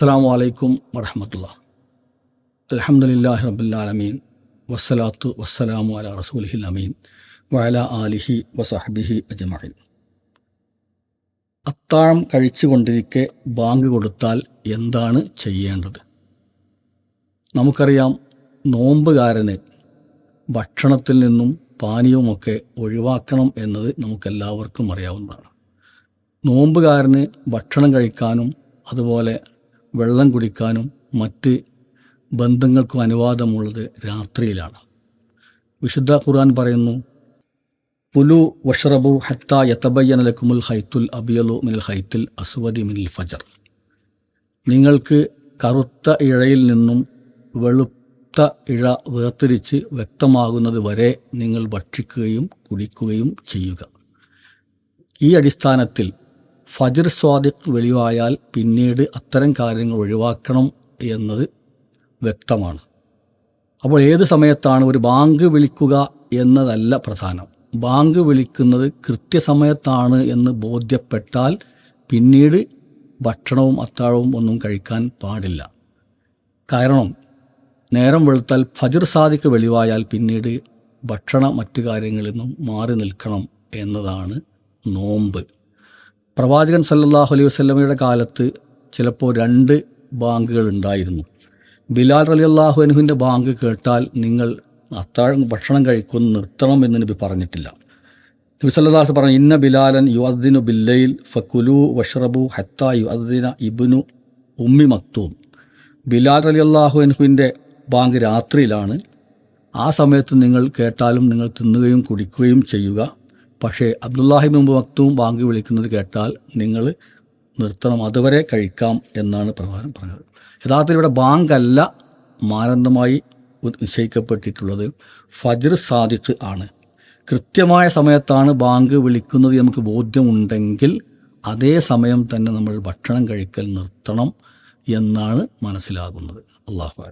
അസ്സാം വലൈക്കും വറഹമത്തുള്ള അലഹമുല്ലാഹി റബുല്ലാലമീൻ വസ്സലാത്തു വസ്സലാമു അല റസൂലിഹിൽ അമീൻ. വഅല ആലിഹി വസഹബിഹി അജ്മഈൻ. അത്താഴം കഴിച്ചുകൊണ്ടിരിക്കെ ബാങ്ക് കൊടുത്താൽ എന്താണ് ചെയ്യേണ്ടത്? നമുക്കറിയാം നോമ്പുകാരന് ഭക്ഷണത്തിൽ നിന്നും പാനീയവുമൊക്കെ ഒഴിവാക്കണം എന്നത് നമുക്കെല്ലാവർക്കും അറിയാവുന്നതാണ്. നോമ്പുകാരന് ഭക്ഷണം കഴിക്കാനും അതുപോലെ വെള്ളം കുടിക്കാനും മറ്റ് ബന്ധങ്ങൾക്കും അനുവാദമുള്ളത് രാത്രിയിലാണ്. വിശുദ്ധ ഖുർആൻ പറയുന്നു പുലു വഷറബു ഹത്ത യത്തബയ്യന ലക്കുമുൽ ഹൈത്തുൽ അബിയലു മിനൽ ഹൈത്തിൽ അസ്വദി മിനൽ ഫജർ. നിങ്ങൾക്ക് കറുത്ത ഇഴയിൽ നിന്നും വെളുത്ത ഇഴ വേർതിരിച്ച് വ്യക്തമാകുന്നത് വരെ നിങ്ങൾ ഭക്ഷിക്കുകയും കുടിക്കുകയും ചെയ്യുക. ഈ അടിസ്ഥാനത്തിൽ ഫജർ സ്വാദിഖ് വെളിവായാൽ പിന്നീട് അത്തരം കാര്യങ്ങൾ ഒഴിവാക്കണം എന്നത് വ്യക്തമാണ്. അപ്പോൾ ഏത് സമയത്താണ് ഒരു ബാങ്ക് വിളിക്കുക എന്നതല്ല പ്രധാനം. ബാങ്ക് വിളിക്കുന്നത് കൃത്യസമയത്താണ് എന്ന് ബോധ്യപ്പെട്ടാൽ പിന്നീട് ഭക്ഷണവും അത്താഴവും ഒന്നും കഴിക്കാൻ പാടില്ല. കാരണം നേരം വെളുത്താൽ ഫജർ സാദിക്ക് വെളിവായാൽ പിന്നീട് ഭക്ഷണ മറ്റു കാര്യങ്ങളിൽ നിന്നും മാറി നിൽക്കണം എന്നതാണ് നോമ്പ്. പ്രവാചകൻ സല്ലാഹു അലൈഹി വസ്ലമയുടെ കാലത്ത് ചിലപ്പോൾ രണ്ട് ബാങ്കുകൾ ഉണ്ടായിരുന്നു. ബിലാൽ അലി അള്ളാഹു അനുഹിന്റെ ബാങ്ക് കേട്ടാൽ നിങ്ങൾ അത്താഴം ഭക്ഷണം കഴിക്കുന്നു നിർത്തണം എന്ന് നബി പറഞ്ഞിട്ടില്ല. നബി സല്ലാസ് പറഞ്ഞു ഇന്ന ബിലാലൻ യു അദ്ദിനു ബില്ലയിൽ ഫക്കുലു വഷറബു ഹത്ത യു അദ്ദിന ഇബിനു ഉമ്മി മക്തൂം. ബിലാൽ അലി അള്ളാഹു അനുഹുവിന്റെ ബാങ്ക് രാത്രിയിലാണ്. ആ സമയത്ത് നിങ്ങൾ കേട്ടാലും നിങ്ങൾ തിന്നുകയും കുടിക്കുകയും ചെയ്യുക. പക്ഷേ അബ്ദുല്ലാഹിബ് മുമ്പ് മക്തൂം ബാങ്ക് വിളിക്കുന്നത് കേട്ടാൽ നിങ്ങൾ നിർത്തണം അതുവരെ കഴിക്കാം എന്നാണ് പ്രധാനം പറഞ്ഞത്. യഥാർത്ഥത്തിൽ ഇവിടെ ബാങ്കല്ല മാനന്ദമായി നിശ്ചയിക്കപ്പെട്ടിട്ടുള്ളത്. ഫജ്ർ സാദിഖ് ആണ്. കൃത്യമായ സമയത്താണ് ബാങ്ക് വിളിക്കുന്നത് നമുക്ക് ബോധ്യമുണ്ടെങ്കിൽ അതേ സമയം തന്നെ നമ്മൾ ഭക്ഷണം കഴിക്കൽ നിർത്തണം എന്നാണ് മനസ്സിലാകുന്നത്. അള്ളാഹു